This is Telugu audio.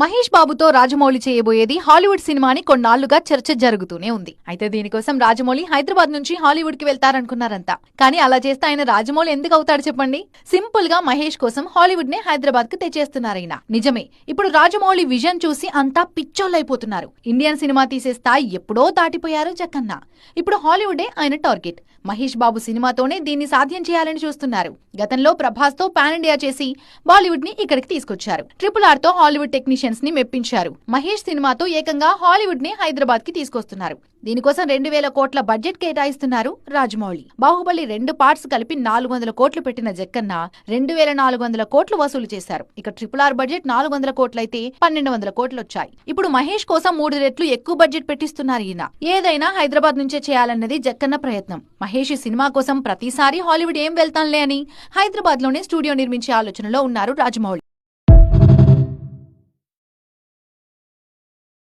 మహేష్ బాబుతో రాజమౌళి చేయబోయేది హాలీవుడ్ సినిమాని కొన్నాళ్ళుగా చర్చ జరుగుతూనే ఉంది. అయితే దీనికోసం రాజమౌళి హైదరాబాద్ నుంచి హాలీవుడ్కి వెళ్తారనుకున్నారంతా కానీ అలా చేస్తే ఆయన రాజమౌళి ఎందుకు అవుతాడు చెప్పండి? సింపుల్గా మహేష్ కోసం హాలీవుడ్ నే హైదరాబాద్కి తెచ్చేస్తున్నారైనా? నిజమే. ఇప్పుడు రాజమౌళి విజన్ చూసి అంతా పిచ్చోళ్ళైపోతున్నారు. ఇండియన్ సినిమా తీసే స్థాయి ఎప్పుడో దాటిపోయారు జక్కన్న ఇప్పుడు హాలీవుడే ఆయన టార్గెట్. మహేష్ బాబు సినిమాతోనే దీన్ని సాధ్యం చేయాలని చూస్తున్నారు. గతంలో ప్రభాస్తో పాన్ ఇండియా చేసి బాలీవుడ్ని ఇక్కడికి తీసుకొచ్చారు. ట్రిపుల్ ఆర్తో హాలీవుడ్ టెక్నీషియన్స్ని మెప్పించారు. మహేష్ సినిమాతో ఏకంగా హాలీవుడ్ని హైదరాబాద్కి తీసుకొస్తున్నారు. దీనికోసం రెండు వేల కోట్ల బడ్జెట్ కేటాయిస్తున్నారు రాజమౌళి. బాహుబలి రెండు పార్ట్స్ కలిపి నాలుగు వందల కోట్లు పెట్టిన జక్కన్న రెండు వేల నాలుగు వందల కోట్లు వసూలు చేశారు. ఇక ట్రిపుల్ ఆర్ బడ్జెట్ నాలుగు వందల కోట్లయితే పన్నెండు వందల కోట్లు వచ్చాయి ఇప్పుడు మహేష్ కోసం మూడు రెట్లు ఎక్కువ బడ్జెట్ పెట్టిస్తున్నారు ఈయన. ఏదైనా హైదరాబాద్ నుంచే చేయాలన్నది జక్కన్న ప్రయత్నం. మహేష్ సినిమా కోసం ప్రతిసారి హాలీవుడ్ ఏం వెళ్తాంలే అని హైదరాబాద్లోనే స్టూడియో నిర్మించే ఆలోచనలో ఉన్నారు రాజమౌళి.